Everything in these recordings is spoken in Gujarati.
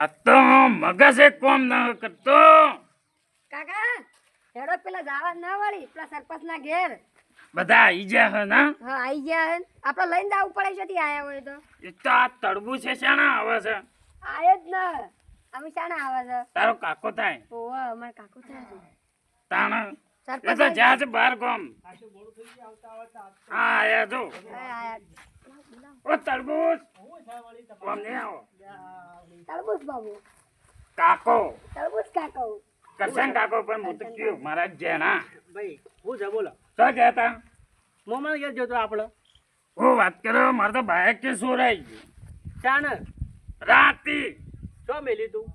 આ તો મગજ એક કોમ ન કરતો કાકા હેડો પેલા જાવા ના વાળી પેલા સરપંચ ના ઘેર. બધા આઈ ગયા હે ના? હા આઈ ગયા હે. આપણે લઈને જવું પડે છે થી આયા હોય તો. એ તો આ તડબુ છે શાના આવે છે? આય જ ને. અમે શાના આવે છે? તારો કાકો થાય? ઓવા અમાર કાકો થાય છે. તાણ? સરપંચ જ્યાં છે બાર ગામ હા આયા જો. આયા. ઓ તડબૂચ કોમ નહીં આવો. તરબૂચ બાબુ. કાકો. તરબૂચ કાકો. કરશન કાકો પણ હું તો કયું મારા જેના. ભાઈ હું છે બોલો. શું કહેતા. મોમાં ગયા જોતો આપણો હું વાત કરો મારે તો બાઈક કે સોરાઈ ગયું. ચાણ. રાતી. શું મેલી તું?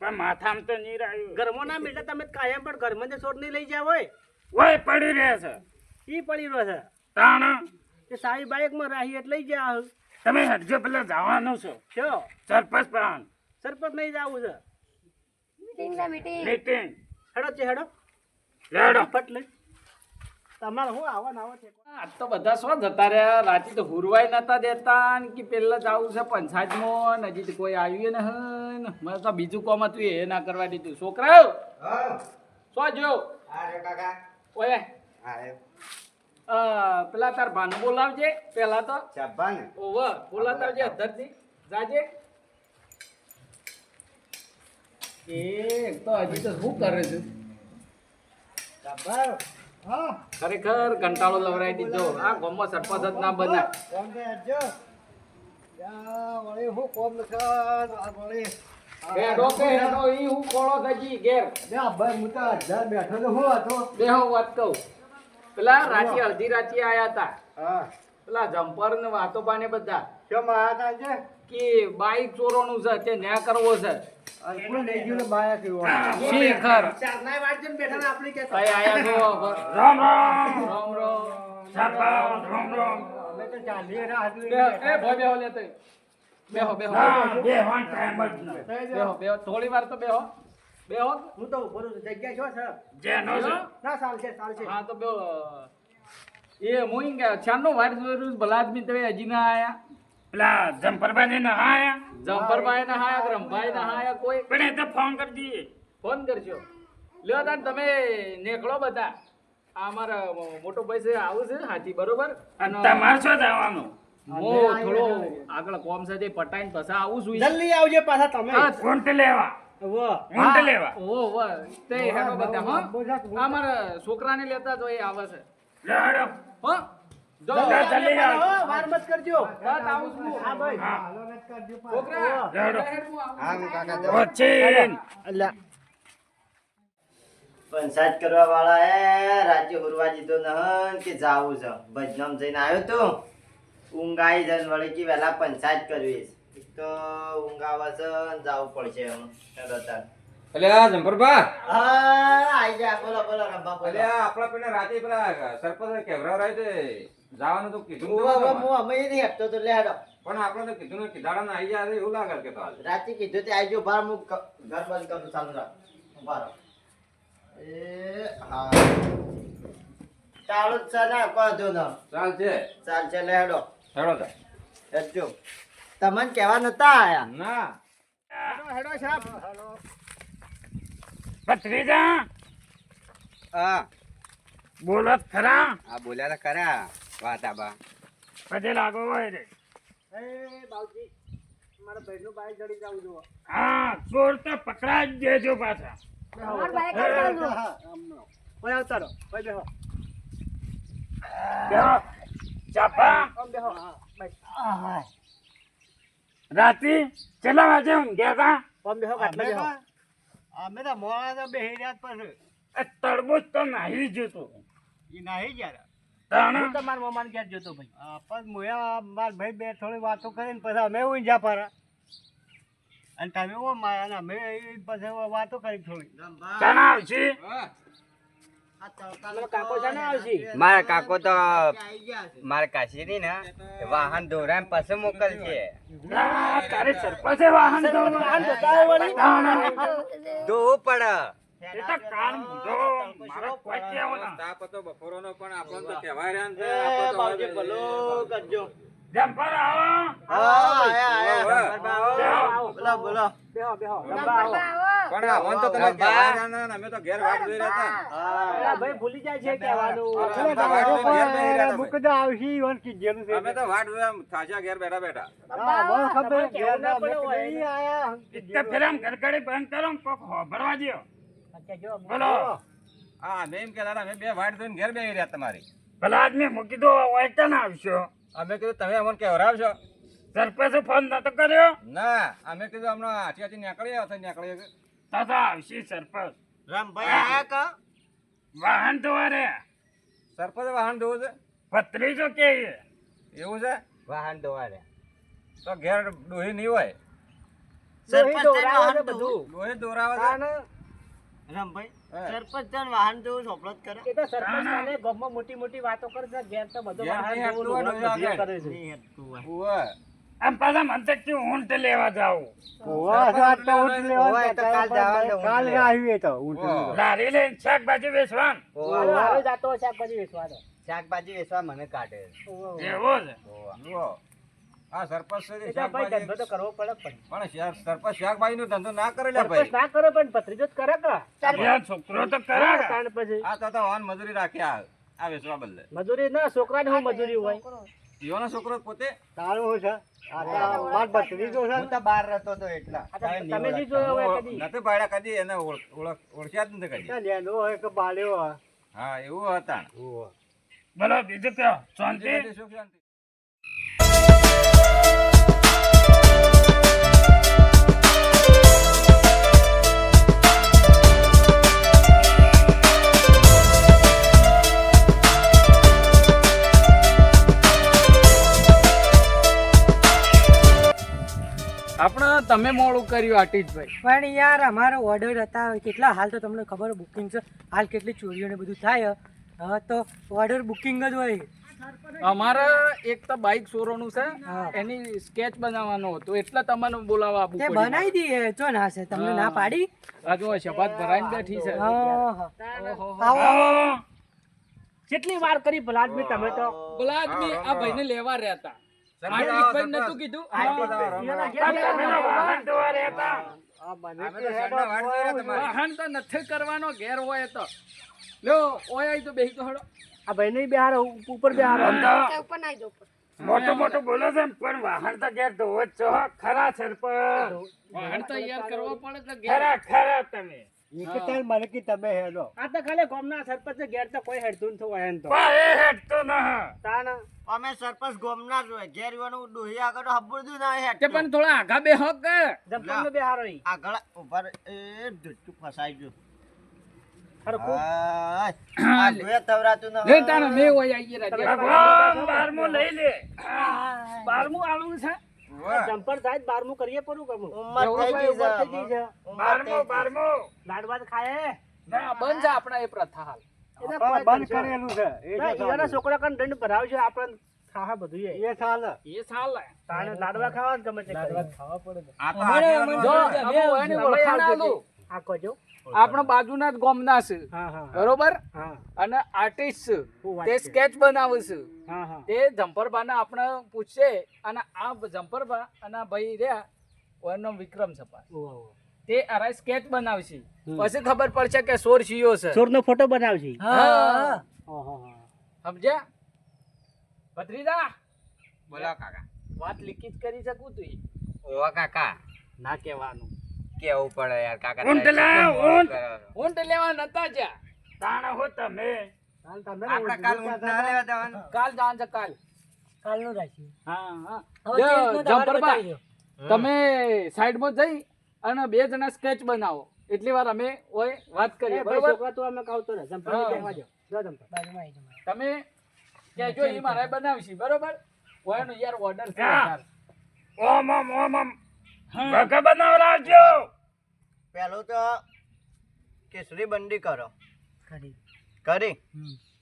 પણ માથામાં તો નહીં રહ્યું ઘરમાં ના મેળતા તમે કાયમ પણ ઘરમાં જે છોડ નહીં લઈ જાવ હોય. ઓય પડી રહે છે. ઈ પડી રહ્યો છે. તાણ. કે સારી બાઇકમાં રાહી એટલે લઈ જા તમે હટજો પેલા જવાનું છો. છો? સરપંચ પ્રાણ સરપંચ નહીં જવું છે. મીટિંગ છે મીટિંગ મીટિંગ હેડો છે હેડો. લેડો ફટ લઈ તમારે હું આવા ને આવો છે? આજ તો બધા શું જતા રહ્યા? રાતે તો હુરવાય નતા દેતા ને કે પેલા જવું છે પંચાયતમાં હજી તો કોઈ આવ્યું ને હન. મને તો બીજું કોમ હતું એ ના કરવા દીધું. છોકરાઓ શું જો ઓય. અ, પેલા તાર ભાન બોલાવજે પેલા તો. ઓવ બોલાવજે અધરથી જાજે. એ તો હજી તો શું કરે છે? ખરેખર કંટાળો લવરાઈ દીધો. આ ગોમો સરપંચ જ ના બને હેડો કે હેડો ઈ હું થજી ઘેર. બેહો વાત કહું. પેલા રાચી અડધી રાચી આયા હતા પેલા જમ્પર ને વાતો પાને બધા. કે બાઈક ચોરોનું છે તે ન્યા કરવો છે. શેખર. આયા છો રામ રામ. રામ રામ. સરપંચ રામ રામ. બેહો, એ ભોય બેહો લે તઈ. બેહો બેહો. ટાઈમ જ બેહો બેહો. થોડી વાર તો બેહો. બેહો હું. તો ઊભો છું જગ્યા છો. છે જેનો છે. ના ચાલ છે ચાલ છે. હા તો બેહો એ હું ઈં ગયા વાર જોયું ભલા આદમી તમે હજી ના આયા. પેલા જમ્પરભાઈ ને આયા. જમ્પરભાઈ ના આયા કે ના આયા કોઈ. પણ એ તો ફોન કરી દઈએ. ફોન કરજો. લ્યો તાન તમે નીકળો બધા. આ અમારા મોટો ભાઈ છે આવું છે હાથી બરોબર? અને તમારે શું જવાનું? હું થોડો આગળ કોમ સાથે પટાઈને પછી આવું છું. જલ્દી આવજે પાછા તમે. ફોન લેવા? ઊંટ લેવા. ઓ વાહ તે હેડો બધા હો. આ મારા છોકરાને લેતા તો એ આવે છે. લેડો હો. જો. જલ્દી જલ્દી વાર મત કરજો. રાત આવું છું. હા ભાઈ. હા છોકરા લેડો. હેડ. હું આવું. વચ્ચે અલ્યા. પંચાયત કરવા વાળા એ રાજ્ય હુરવા દીધો નહન કે જાવું છે. ભજનામ જઈને આવ્યો તો. ઊંઘ આવી જાય વળી કે વહેલા પંચાયત કરવી છે. તો ઊંઘ આવે છે ને જાવું પડશે એમ. ચાલો તાર. અલ્યા જંપરભા હા આઈ જા. બોલો બોલો રબ્બા બોલો. અલ્યા આપણા પેલા રાતે પેલા સરપંચ કેવરા રાય તે? જવાનું તો કીધું હું અમે ય નહીં હટતો તો પણ આપણે તો કીધું ને કીધાડા આવી જાય એવું લાગે કે તો. રાતે કીધું તે આવજો બાર હું ઘર બંધ કરું ચાલુ રાખ. બાર એ હા. ચાલુ જ છે ને કહો દો ચાલ છે ચાલ છે લે હેડો. હેડો તા. તમને કહેવા નતા આયા. ના. હેડો સાહેબ. ભત્રીજા. હા. બોલો જ ખરા. આ બોલ્યા તો ખરા. વાત આબા પછી લાગો હોય રે. એ બાવજી મારા ભાઈનું બાઈક ચડી જાવું જુઓ. હા ચોર તો પકડા જ દેજો પાછા. અમાર બાઈક જ. ઓય આવતા રહો ઓય બેહો. બેહો. ચાપા. બેહો. હા રાતી કેટલા વાગે ઊંઘ્યા હતા અમે તો મોડા તો બેહી રહ્યા પછી. એ તડબૂચ તો નાહી જતું. ઈ નાહી ગયા તાણ? તો મારા મમાન ઘેર જોતો ભાઈ. પણ મોયા માર ભાઈ બે થોડી વાતો કરીને પછી અમે ઊંઝા પરા અને તમે ઓ માયા અમે પછી વાતો કરી થોડી. ચણા આવશે મારા કાકો તો મારા કાશીની ને વાહન દોરાય પછી મોકલશે. તારે સરપંચે વાહન દોડવાનું. દોવું પડે. કહેવો ના. પણ આપણને તો કહેવાય રહ્યા જમ્પર આવો. હા આયા આયા. બોલો. બોલો જમ્પરમાં આવો. પણ આ મન તો તમે કહેવાય ના, ના, અમે તો ઘેર વાટ જોઈ રહ્યા હતા. ભાઈ ભૂલી જાય છે કહેવાનું. અમે તો વાટ જોઈને ઘેર બેહી રહ્યા હતા. મુકદા આવશી ઈવન કીધેલું છે. અમે તો વાટ જોયા ઘેર બેઠા બેઠા. હા મને ખબર ખબર ઘેર ના પડે પડે હોય. નહીં આયા ઇત્તે ફેરામ ગરગડી બંધ કરો ને કોક હોભળવા દ્યો. બોલો. હા મેં બે વાટ જોઈને ઘેર બેહી રહ્યા તમારી. ભલા આદમી મૂકી દો વાંચતા ના આવશો. અમે કીધું તમે અમને કહેવરાવશો સરપંચે ફોન નતો કર્યો? ના અમે કીધું હમણાં હાથી હાથી નીકળ્યા હતા નીકળ્યા તો તો આવશે સરપંચ. રામભાઈ આયા કા? વાહન ધોવારે. સરપંચ વાહન જોવું છે? ભત્રીજો કે એવું છે? વાહન ધોવાડે તો ઘેર ડોહી નહીં હોય? સરપંચ દોરાવે વાહન બધું. ડોહી દોરાવે રામભાઈ સરપંચ તને વાહન ધોવું સોપડો કરે એ તો સરપંચ વાળે ગામમાં મોટી મોટી વાતો કરે છે ઘેર તો બધો ઘેર બહાર નહીં જોવું હટતું ને હોય બધું આગળ. કરે છે નહીં હેડતું હોય. ઉવ્વ. આમ પાછા મને કે ઊંટ લેવા જાવ ઓવા તો આટલો ઊંટ લેવા ઓવા, એ તો કાલ જવાનું ઊંટ કાલ લેવા. આવ્યું એ તો ઊંટ લારી લઈને શાકભાજી વેચવાન. જાતો શાકભાજી વેચવાનો. શાકભાજી વેચવા મને કાઢે એવો જ આ સરપંચ છે ભાઈ ધંધો તો કરવો પડે પણ. પણ શેર- સરપંચ શાકભાજીનો ધંધો ના કરે લે ભાઈ. ના કરે પણ ભત્રીજો જ કરે કે? છોકરો તો કરે હા, પછી. આ તો તો વાહન મજૂરી રાખ્યા આ વેચવા બદલે. મજૂરી ના છોકરાને હું મજૂરી હોય? ઈવાનો છોકરો પોતે? તારું હોય છે? આ તો માર ભત્રીજો છે હું તો બહાર રહેતો હતો. આ આપણે તમે મોડું કર્યું આટીશભાઈ. પણ યાર અમારો ઓર્ડર હતા. કેટલા હાલ તો તમને ખબર બુકિંગ છે? હાલ કેટલી ચોરીઓ ને બધું થાય. તો ઓર્ડર બુકિંગ જ હોય. અમારે એક તો બાઇક શોરોનું છે. એની સ્કેચ બનાવવાનો હતો. એટલે તમને બોલાવવા આપું તે બનાવી દઈએ. જો ના છે તમને ના પાડી. આ શબાત ભરાઈને બેઠી છે. આવો આવો. કેટલી વાર કરી? ભલાદમી તમે તો. ભલાદમી આ ભાઈને લેવા રહ્યા નતું કીધું. તો વાહન નથી કરવાનો ઘેર હોય તો. લ્યો ઓય આઈ તો બેહી તો હડો. આ ભાઈ નહીં બિહાર ઉપર બિહાર ઉપર નાઈ ઉપર. મોટું મોટું બોલો છે પણ વાહન તો ઘેર ધોવો જ છો ખરા સરપંચ. વાહન તો યાર કરવો પડે તો ઘેર. ખરા ખરા તમે. ટાઈમ મને કે તમે હેડો. આ તો ખાલી ગોમના સરપંચ ઘેર તો કોઈ હેડતું નથી હોય તો. પણ એ હેઠતો ન તાણ? અમે સરપંચ ગોમના જ હોય. ઘેર ઈવાનું ડોહી આગળ તો હબુરદું ના હેડ પણ થોડા આગા બે હક કે બે હારો આગળ ઉભર એ ધૂળતું ફસાઈ ગયું. બારમું લઈ લે. બારમું આલું છે. જમ્પર થાય બારમું કરીએ પડું કમું ઉંમર થઈ ગઈ ઉંમર થઈ છે. ગઈ છે. બારમું. બારમું દાળ ખાય ના બંધ છે આપણા એ પ્રથા હાલ. બંધ કરેલું છે. ઈયાના છોકરા કન દંડ ભરાવ છે આપણે ખાવા બધું એ. સાલ. એ સાલ તાણે લાડવા ખાવા જ ગમે ખાવા પડે. આ તો છે. આ કહો આપણા બાજુના જ ગોમના છે. હા હા બરોબર? અને આર્ટિસ્ટ છે. તે સ્કેચ બનાવે છે. હા હા. તે જમ્પરબાને આપણે પૂછશે અને આ જમ્પરબા અને ભાઈ રહ્યા એનું વિક્રમ સપા. તે અરાય સ્કેચ બનાવશે પછી ખબર પડશે કે સોર શિયો છે. સોરનો ફોટો બનાવશે હા. સમજ્યા? ભત્રીજા? બોલા કાકા. વાત લિખિત કરી શકું તું ઓવા કાકા. ના કહેવાનું. કેવું પડે યાર કાકા ઊંટ લે ઊંટ. ઊંટ લેવા નતા જા તાણા હો તમે. તમે આપણે કાલ ઊંટ ના લેવા જવાનું કાલ જાણ છે કાલ. કાલનું રાખ્યું હા હા. હવે લ્યો, કેસનું તમારે જમ્પરબા તમે સાઈડમાં જઈ અને બે જણા સ્કેચ બનાવો. એટલી વાર અમે ઓય વાત કરીએ. બરોબર? છોકરા તો અમે ખાવતો ને જમ્પર. બેહવા દો. જો. જમ્પર. બાજુમાં આવી જાઓ. તમે કહેજો એ મારા બનાવશી. બરોબર? ઓયનો યાર ઓર્ડર છે. યાર. ઓમ ઓમ ઓમ ઓમ. તો કેસરી બંડી કરો. ખરી. કરી?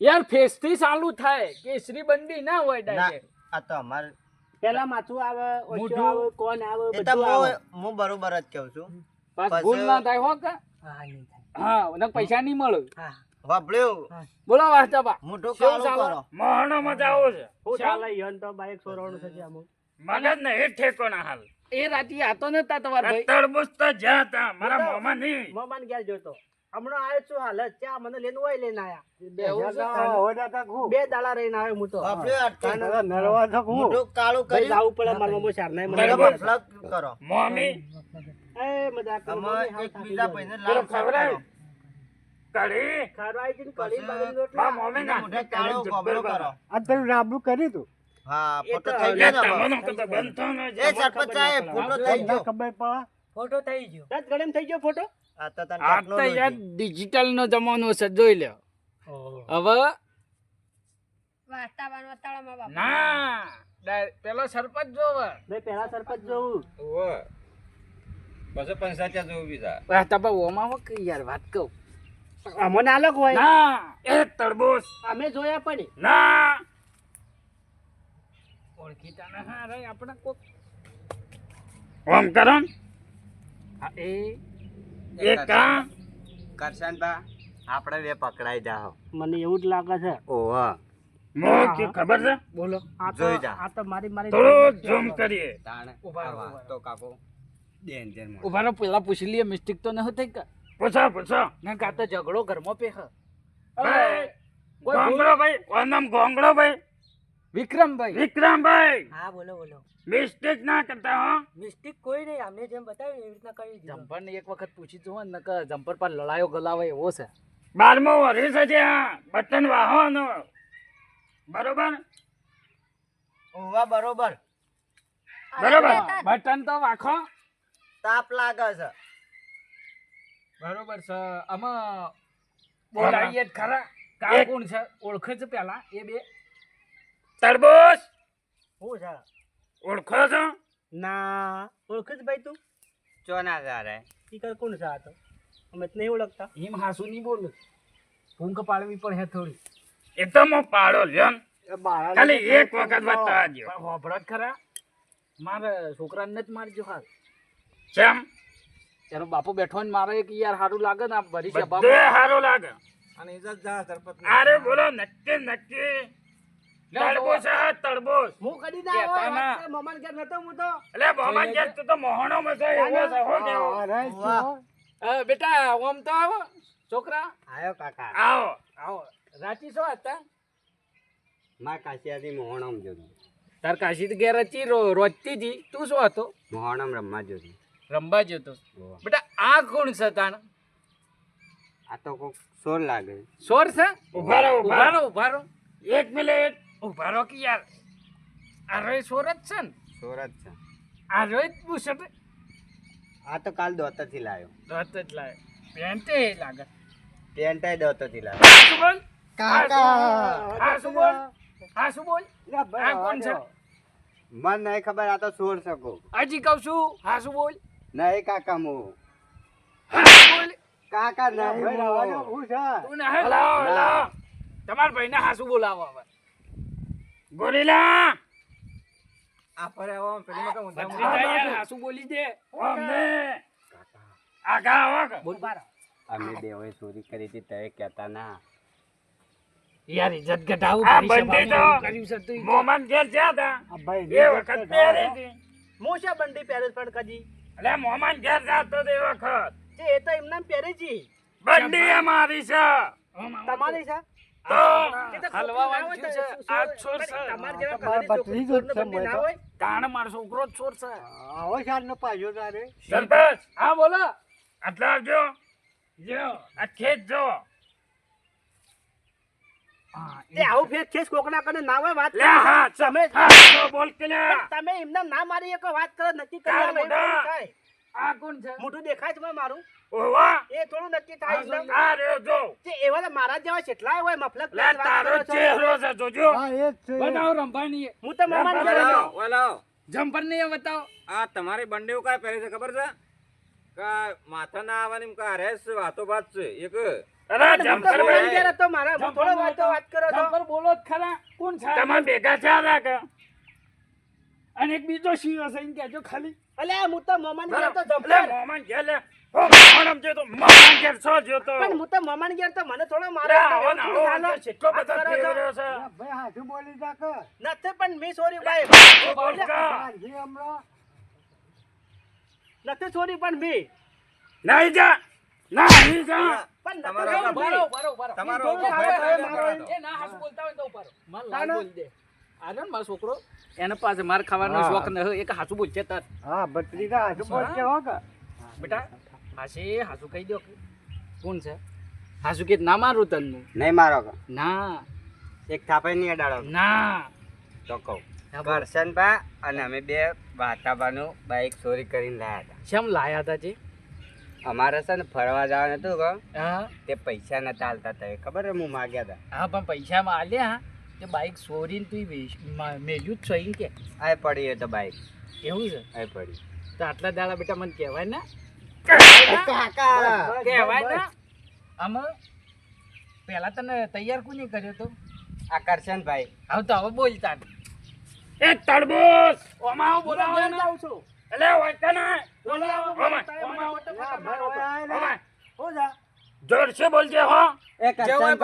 યાર ફેસ ચાલુ થાય. કેસરી બંડી ના હોય ડાયરેક્ટ આ તો અમારે પેલા માથું આવે ઓછું આવે કોણ આવે બધું આવે. હું હું બરોબર જ કહું છું. પાછું ભૂલ ના થાય હો કે? હા નહીં થાય. હા અને પૈસા નહીં મળે. હા. વાપર્યું? બોલો વાસ્તવા મોટું છે હું ચાલે? યન તો બાઈક સોરવાનું છે. આમાં મગજ ને એ ઠેકો ના હાલ. એ રાતી આતો નતા તમારા ભાઈ. તરબૂચ તો જ્યાં તા મારા મોમાં નહીં. ને ઘેર જોતો? હમણાં આવ્યો છું હાલ ચા મને લઈને હોય લઈને આયા. બે દાડા રહીને આવ્યો હું તો. આપણે નરવા છો હું મોટું કાળું કરી કર્યું? જાવું પડે મારા મમ્મી સાર નહીં મને ફ્લક કરો. મમ્મી એ મજા કરો, અમે એક બીજા. ભાઈને ખવડાય? કઢી? ખારવાઈ જઈને કઢી પછી બાજરીની રોટલા. મા મોમી એના મોઢે કાળો ગોબરો કરો. આ તારું રાબડું કરી તું? હા ફોટો થઈ ગયો ને હવે? તમને કતો બંધ થયો ને એ સરપંચ સાહેબ ફોટો થઈ ગયો. ખબર પડે ફોટો થઈ ગયો. રાત ગળેમ થઈ ગયો ફોટો? આ તો તને આ તો યાર technology. ડિજિટલ નો જમાનો છે જોઈ લ્યો હવે ના પેલો સરપંચ જોવે. મેં પેલા સરપંચ જોવું. ઓવે. બસો પંચાયત જોવું બીજા વાસ્તવા ઓમાં હો કે યાર વાત કહું. અમને અલગ હોય. ના એ તરબૂચ અમે જોયા પણ ના. ઓળખીતા ના હા રે આપણે કોક ઓમ કરો. ને. આ એ એ કા? કરશનભા આપણે બે પકડાઈ જાઓ મને એવું જ લાગે છે. ઓહો. મો કે ખબર છે? બોલો. આ તો આ તો મારી મારી થોડું ઝૂમ કરીએ. ઊભા તો કાકો ડેન્જર ઊભા પેલા પૂછી લઈએ મિસ્ટેક તો ન થઈ કે પૂછો પૂછો. ના કાં તો ઝઘડો ઘરમાં પેહ. ભાઈ ગોંગળો ભાઈ કોણ નામ ગોંગડો ભાઈ. વિક્રમભાઈ. વિક્રમભાઈ! હા બોલો બોલો. મિસ્ટેક ના કરતા હો. મિસ્ટેક કોઈ નહીં અમને જેમ બતાવ્યું એવી રીતના કરી દીધું. જમ્પર ને એક વખત પૂછી જુઓ ને કે જમ્પર પર લડાયો ગલાવે એવો છે. બારમો વર્ષ છે આ બટન વાહવાનો. બરોબર? ઓવા બરોબર. બરોબર. બટન તો વાખો. તાપ લાગે છે. બરોબર છે. આમાં બોલાઈએ ખરા. કા કોણ છે ઓળખે છે પેલા એ બે. તરબૂચ? હું છે? ઓળખો છો? ના ઓળખે જ ભાઈ તું. ચોના જારે ઈ કોણ છે આ તો? અમે નહીં ઓળખતા. હિમ હાસુ નહીં બોલ. ભૂંખ પાડવી પણ હે થોડી. એ તો હું પાડો લ્યો ને. ખાલી એક વખત બતાવા દ્યો. પણ ખરા. મારે છોકરાને જ મારજો હાલ. કેમ તારો બાપુ બેઠો ને મારે કે યાર સારું લાગે ને આ ભરી છે બધે સારું લાગે. અને ઇજ્જત જા સરપંચ અરે બોલો નક્કી નક્કી. તરબૂચ છે તરબૂચ હું કદી ના. ના. મમાન ઘેર નતો હું તો એટલે મોહમ્મદ ગેસ તો મોહણો માં એવો છે હો કેવો. અરે વાહ. છો. બેટા ઓમ તો આવો છોકરા. આયો કાકા. આવો. આવો. રાચી શું હતા માં કાશિયાથી મોહણમ જોતું તાર કાશી તો ઘેર હતી રોજતી હતી. તું શું હતો? મોહણમ રમવા જોતો રમવા જોતો બેટા આ કોણ છે તાણ? આ તો કોક સોર લાગે. સોર છે? ઉભારો ઊભા ઊભા ઊભા રહો એક. મિનિટ ઊભા રહો કે યાર. આ રોય સોર છે ને? સોર છે. આ રોય જ બુશર્ટ આ તો કાલ દોતરથી લાવ્યો દોત જ લાવ્યો પેન્ટ એ લાગે. પેન્ટાઈ દોતરથી લાવ્યો શું બોલ? હા શું બોલ? આ શું બોલ? આ કોણ છે? મન નહીં ખબર આ તો સોર શકો હજી કહું છું હા શું બોલ? નહીં કાકા મો બોલ? કાકા નહીં. હું. છે? તું ના હે? હલો હલો તમારા ભાઈને હા બોલાવો હવે. ગોરીલા! આ ફરે આવો પેલી માં કહું ભત્રીજા યાર હા બોલી દે અમને આગા આવો બોલ બાર. અમે બેઓએ ચોરી કરી હતી તય કહેતા ના. યાર ઇજ્જત ઘટાવું આ બંને તો કર્યું છે તું મોમન ઘેર જ્યાં હતા. આ ભાઈ એ વખત પહેરી હતી. હું બંડી પહેરે પણ કદી? એટલે મોહમ્મદ ગેસ જાતો તે વખત. તે એ તો એમને પહેરે છે બંડી અમારી છે. તમારી છે? છોકરી જ ચોર છે. આવો નો પાછો તારે. સરપંચ હા બોલો. આટલા આવજો. જો આ ખેત જો. આવું ફેર ખેસ કોકના કને ના હોય વાત લે હા તમે બોલ કે તમે એમને ના મારી એક વાત કરો નક્કી કરી આ કોણ છે. મોટું દેખાય છે મારું ઓવા એ થોડું નક્કી થાય એકદમ. આ રહ્યો જો. તે એવા તો મારા જેવા કેટલા હોય મફલક લે તારો ચહેરો છે જોજો. હા એ જ છે બનાવ રંભાણી હું તો મમાન ના, ઘરે ઓલો જમ્પર નહીં બતાવો. આ તમારી બંડીઓ કાય પહેરે છે ખબર છે? કા માથા ના આવવાની કા રે હરેશ વાતો વાત છે એક. અરે તો ભાઈ. ઘરે હતો મારા હું થોડો વાતો વાત કરો છો. જમ્પર બોલો જ ખરા. કોણ છે? તમાર ભેગા છે આ કે? અને એક બીજો શિવ હશે એમ કહેજો ખાલી. અલ્યા હું તો મોમાન ઘેર તો જપલે મોમાન ઘેર લે ઓ મોમાન જો તો મોમાન ઘેર છો જો તો પણ હું તો મોમાન ઘેર તો મને થોડો મારે આવો ને આવો કેટલો બધો કરો છે ભાઈ હાથું બોલી જા કે નથી પણ મી સોરી ભાઈ બોલ કા જે હમણાં નથી સોરી પણ મી નહીં જા નહીં જા પણ તમારો. તમારો ભાઈ મારો એ ના હાસુ બોલતા હોય તો ઉપર માલ બોલ દે આ રહ્યો ને મારો છોકરો. એને પાસે માર ખાવાનો શોખ ન એક હાસુ બોલશે તાર. હા બોલશે હો કે. બેટા હાસુ કહી દો કોણ છે? હાસુ કે ના મારું તનનું? નહીં મારો કે. ના. એક થાપે નહીં અડાડો ના. તો કહું. કરશનબા અને અમે બે વાતાબાનું બાઈક ચોરી કરીને લાયા હતા. શેમ લાયા હતા જે? અમારે છે ને ફરવા જવાનું હતું કહો તે પૈસા નતા હાલતા હતા ખબર હે હું માગ્યા હતા. હા પણ પૈસામાં આલ્યા તે બાઈક ચોરીને તું મેલ્યું જ છો કે. આ પડી એ તો બાઈક એવું છે? આ પડી. તો આટલા દાડા બેટા મને કહેવાય ને? કહેવાય ને? આમાં પહેલા તને તૈયાર કોને કર્યો તો? આકર્ષણ ભાઈ. હવે તો હવે બોલતા એ તડબૂચ ઓમાં આવો બોલાવો ને જાઉં છું. એટલે વાંચતા ના બોલાવો, જા. જોરથી બોલજે હો. એ જેવો ઓય,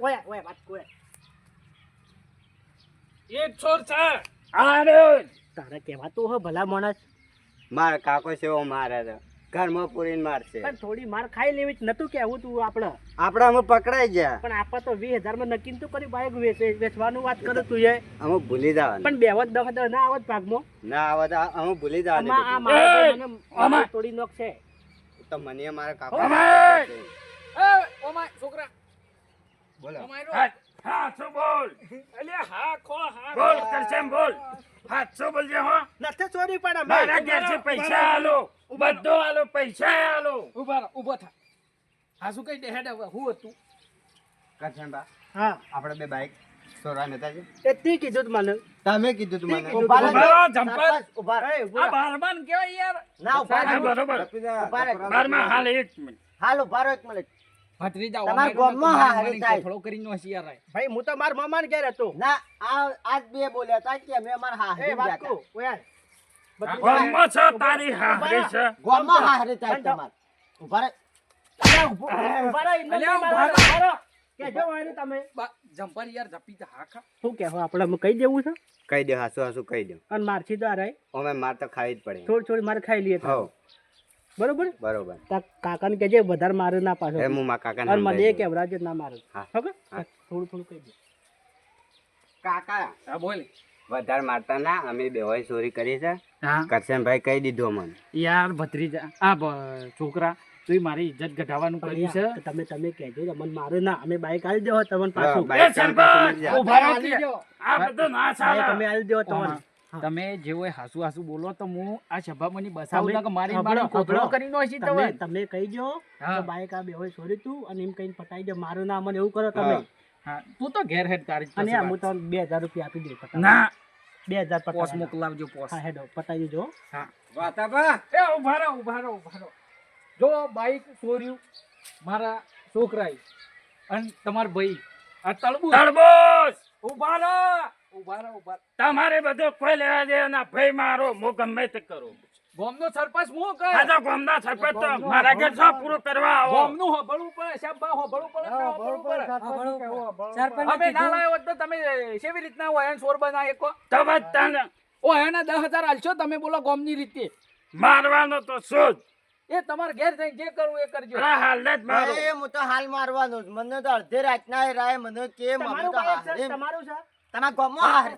ઓય, ઓય, વાત, ઓય. એ છોર છે. આ તારે કહેવાતું હો ભલા માણસ. માર કાકો સેવો મારે છે ઘરમાં પૂરીને મારશે પણ થોડી માર ખાઈ લેવી નતું કેવું તું આપણે. આપણે અમે પકડાઈ ગયા. પણ આપણે તો વીસ હજારમાં નક્કી તો કરી બાઈક વેચ- વેચવાનું વાત કરે તું એ. અમે ભૂલી જવાનું. પણ બેવત દસ હજાર ના આવત ભાગમાં. ના આવે અમે ભૂલી જવાનું. તોડી નોખ છે. તો મને મારા કાકો છોકરા. બોલો. ઓમાય હા હા બોલ. અલ્યા હા ખો હા બોલ કરશે બોલ. હા શું બોલજે હો. નથી ચોરી પણ. મારા ઘેરથી પૈસા આલો બધો આલો પૈસા આલો. ઊભા ઊભો થા. હા શું કઈ દે હેડ હવે હું હતું? કરશનબા હા. આપણે બે બાઈક ચોરવા નતા છે એ તી કીધું તું મને. તમે કીધું તું મને. ઊભા. ઊભા જંપર. ઊભા આ બારમાન કેવાય યાર. હા, બરોબર. બારમાં હાલ એક મિનિટ. ભત્રીજા એક ઓમાય રો ને ગામમાં મારી હારે થાય. કફળો કરીને હોશિયાર રહે. ભાઈ હું તો માર મામા ઘેર હતો. ના આ આજ બે બોલ્યા તા કે અમે માર ગયા કહું, ઓય. ગામમાં છે તારી હાહરી છે. ગોમાં હાહરી થાય તમાર. ઊભા રહે. ઊભા રહો, ઊભા. કહેજો વાયરું તમે. જમ્પર યાર જપી તો હા ખા. શું કહેવો આપણે કહી દેવું છે? કહી દો હાસુ હાસુ કહી દો. અને મારથી તો આ રહે અમે માર તો ખાઈ જ પડે. થોડી થોડી મારે ખાઈ લઈએ તો. બરોબર? બરોબર. તાર કાકાને કહેજે વધારે મારે ના પાછો હું મા કાકાને અને મને દઉં. ના મારે. ઓકે થોડું થોડું કહી દે. કાકા. હા બોલ. વધારે મારતા ના અમે બેવાય ચોરી કરી છે. હા. કરશનભાઈ કહી દીધો મને. યાર ભત્રીજા. આ છોકરા તું મારી ઇજ્જત ઘટાવાનું કર્યું છે? તમે તમે કહેજો તમને મારે ના અમે બાઈક આલી દેવો તમને પાછું. બાઈક આલી દેવો. આ બધો ના ચાલે અમે આલી દેવો તમને તમે જેવો હાસુ હાસુ બોલો તો હું આ સભામાં બસાવું ના કે મારી બાળક કોથળો સાંભળો. કરીને હશે તમે તમે. કહી જો કે બાઈક આ બેહોય છોડી તું અને એમ કહીને પટાઈ દે. મારું નામ અને એવું કરો તમે. હા. તું તો ઘેર હેડ તારી અને હું બે હજાર રૂપિયા આપી દે પટા ના. 2000 પટા પોસ મોકલાવજો પોસ હા હેડો પટાઈ દેજો. હા. વાતાબા એ ઊભા રહો ઊભા રહો ઊભા રહો. જો બાઈક ચોર્યું મારા છોકરાએ અને તમાર ભાઈ. આ તળબુ રહો ઊભા રહો. તમારે બધો કોઈ લેવા દે ના ભાઈ મારો મો ગમે તે કરો. ગોમનો સરપંચ હું કહે આ તો ગામના સરપંચ તો મારા ઘેર છો પૂરો કરવા આવો. ગામનું હોભળવું પડે સાહેબ હોભળવું પડે હા, હોભળવું પડે. સરપંચ અમે ના લાયો તો તમે કેવી રીતના હોય સોર બના એકો તો બધાને ઓ એના 10000 આલશો તમે બોલો ગોમની રીતે. મારવાનો તો શું એ તમારે ઘેર જઈને જે કરવું એ કરજો. અરે હાલ જ મારો. એ હું તો હાલ મારવાનો જ. મને તો અડધે રાતના રાય મને કે મારું તો તમારું છે? તમારા ગોમો થાય.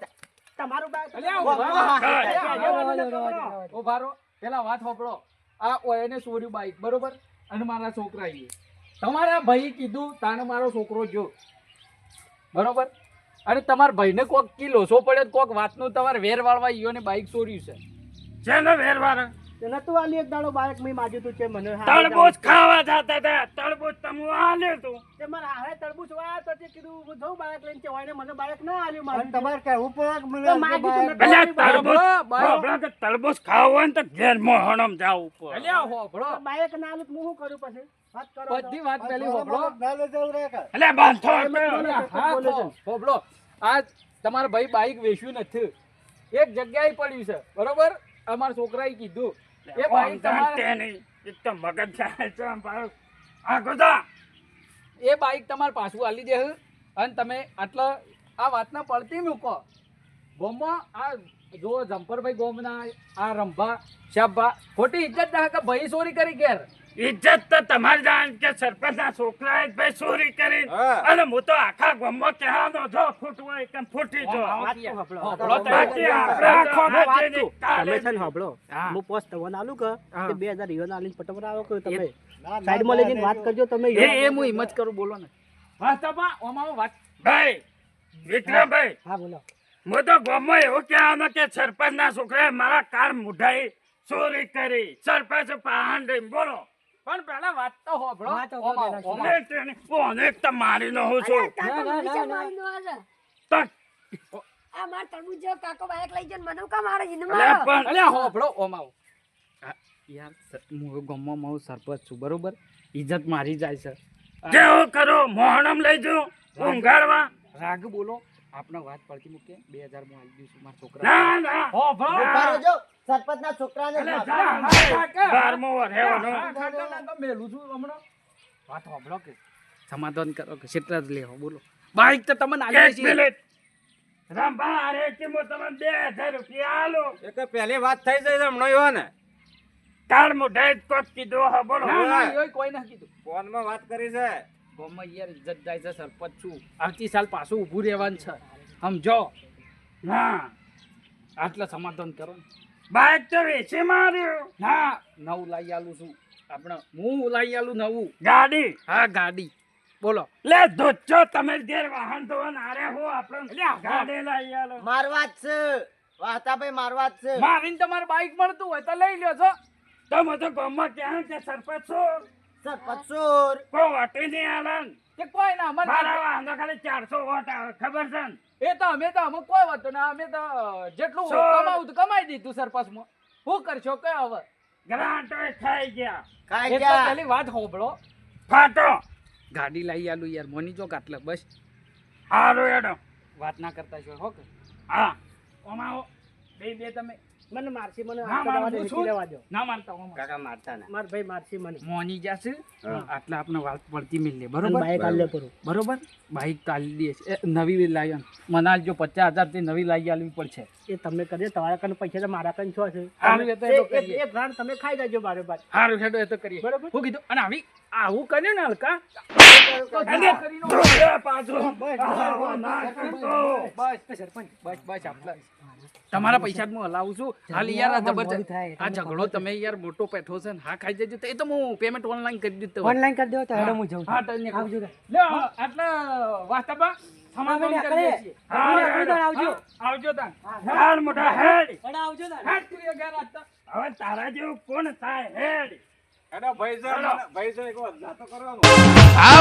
તમારું બાઈક વાળું. ઊભા રહો પેલા વાત હોપડો આ ઓયને સોર્યું બાઈક બરોબર? અને મારા છોકરા એ તમારા ભાઈ કીધું તાણે મારો છોકરો જો. બરોબર? અને તમારા ભાઈને કોક કિલો સો પડ્યો તો કોક વાતનું તમારે વેર વાળવા ઈયોને બાઈક ચોર્યું છે. જેનો વેર તે નતું આલી એક દાડો બાળક મેં માગ્યું તું છે મને તળબૂચ ખાવા જાતા હતા. તળબૂચ તમે આલ્યું તું. તે મને હારે તળબૂચ વાયા તો તે કીધું હું બાઈક લઈને હોય ને મને બાળક ના આલ્યું અને તમાર કે કહેવું પડે મને તો માગ્યું તું બાઈક- નતું. અલ્યા તરબૂચ હોભળો, બાઈક. હોભળો કે તળબૂચ ખાવ હોય ને તો ઘેર મોહણમ જાવું ઉપર. અલ્યા હોભળો તો બાઈક ના આલ્યું હું શું કરું પછી? વાત કરો બધી વાત પેલી હોભળો. એટલે. બાંધો હા હોભળો. આ તમારા ભાઈ બાઈક વેચ્યું નથી. એક જગ્યાએ પડ્યું છે. બરોબર? અમારા છોકરાએ કીધું એ ભાઈ બાઈક તમારે નહીં. એક તો મગજ જાય છે આ ગોદા એ બાઈક તમારે પાછું આલી દે અને તમે આટલા આ વાતના પડતી મૂકો. ગોમમાં આ જો જમ્પરભાઈ ગોમના આ રંભા શાબા ખોટી ઇજ્જત ના કે ભાઈ ચોરી કરી ઘેર. ઇજ્જત તો તમારી જાણ કે સરપંચના છોકરાએ એ ભાઈ ચોરી કરી. અને હું તો આખા ગામમાં કહેવાનો જો ફૂટવો કે ફૂટી જો. હોભળો તમે. બાકી આપણે આખો તમે છે ને હબળો હું. પોસ્ટ તમને આલું કે બે હજાર રિયોન આલીને પટવર આવો કે તમે ના, ના, સાઈડમાં લઈ જઈને વાત કરજો તમે એ એ હું હિંમત કરું. બોલો ને. વાસ્તવમાં ઓમાં વાત ભાઈ વિક્રમભાઈ. હા બોલો. હું તો ગામમાં એવું કહેવાનો કે સરપંચ ના છોકરાએ મારા કાર મુઢાઈ ચોરી કરી. સરપંચ પહાણ બોલો. પણ પેલા વાત તો હોભળો હું હું છું. છે? આ માર કાકો બાઈક લઈ મને હું કામ મારે છે? મારો. પણ અલ્યા હોભળો ઓમાં યાર હું ગામમાં મારું સરપંચ છું બરોબર? ઇજ્જત મારી જાય છે કરું મોહનમ લઈ જઉં ઊંઘાડવા. રાગ બોલો. આપણે વાત પડતી મૂકે. બે હજાર હું આવી દઈશું મારા છોકરા ના ના. હોભળો ખાતા ના છોકરા મેલું છું હમણાં. વાત હોભળો કે સમાધાન કરો કે જ લેવો બોલો. બાઈક તો તમને આવી છે. રામભા અરે કે હું તમને બે હજાર રૂપિયા આલો. એ પહેલી વાત થઈ જાય છે હમણાં એવો ને. કાળ મુઢાઈ કોક કીધું હા બોલો. ના ના એવી કોઈ ના કીધું. ફોનમાં વાત કરી છે. ગામમાં યાર ઇજ્જત જાય છે સરપંચ છું. આવતી સાલ પાછું ઊભું રહેવાનું છે. સમજો. ના. આટલા સમાધાન કરો. ને. બાઈક તો વેચે માર્યો. ના નવું લાવી આલું છું. આપણે હું લાવી આલું નવું. ગાડી. હા ગાડી. બોલો. લે ધોચો તમે ઘેર વાહન ધોવા આરે હો આપણે ગાડી લઈ આલો. મારવા જ છે. વાહતાભાઈ મારવા જ છે. મારીને તમારે બાઈક મળતું હોય તો લઈ લ્યો છો. તમે તો ગામમાં ક્યાં કે સરપંચ છો સરપંચ ચોર કોઈ વટી નહીં આલન કે કોઈ ના અમારે મારા વાહન ખાલી ચારસો વોટ આવે ખબર છે ને? એ તો અમે તો અમે કોઈ વાત ના અમે તો જેટલું કમાવું તો કમાઈ દીધું સરપંચમાં શું કરશો કે હવે? ગ્રાન્ટ થઈ ગયા. ખાઈ તો ગયા? પેલી વાત હોબળો ફાટો. ગાડી લઈ આલું યાર મોની જો કાટલે બસ. હારો એડો વાત ના કરતા છો હો કે? હા. ઓમાઓ બે બે તમે મને મારસી મને ના મારું દે, છું. લેવા દો ના મારતા હું કાકા મારતા ના માર ભાઈ મારસી મને મોની જાશે આટલા આપને વાત પડતી મિલ બરોબર બાઈક આલે પરું બરોબર બાઈક તો દે છે એ નવી લાવી મને આલજો પચાસ હજારથી નવી લાવી આલવી પડશે એ તમે કરજો તમારા કન પૈસા તો મારા કન છો છે હારું એ તો એ તો કરીએ. એ બ્રાન્ડ તમે ખાઈ જાજો બારે બાર સારું હેડો એ તો કરીએ બરોબર. હું કીધું અને આવી આવું કર્યું ને હલકા આવો બસ સરપંચ બસ બસ આપલા તમારા પૈસા હું હલાવું છું. હાલ યાર આ જબરજસ્ત આ ઝઘડો તમે યાર મોટો પેઠો છે ને હા ખાઈ જજો. એ તો હું પેમેન્ટ ઓનલાઈન કરી દીધું ઓનલાઈન કરી દો તો હેડો હું જઉં હા તને આવજો લે આટલા વાસ્તવમાં સમાધાન કરી દઈએ. હા, આપણે આવજો. આવજો તાન હાલ મોટા હેડ. હેડો આવજો તાર. હાથ તું એ હવે તારા જેવું કોણ થાય? હેડ. ભાઈ ભાઈ એક વાત જાતો કરવાનું આ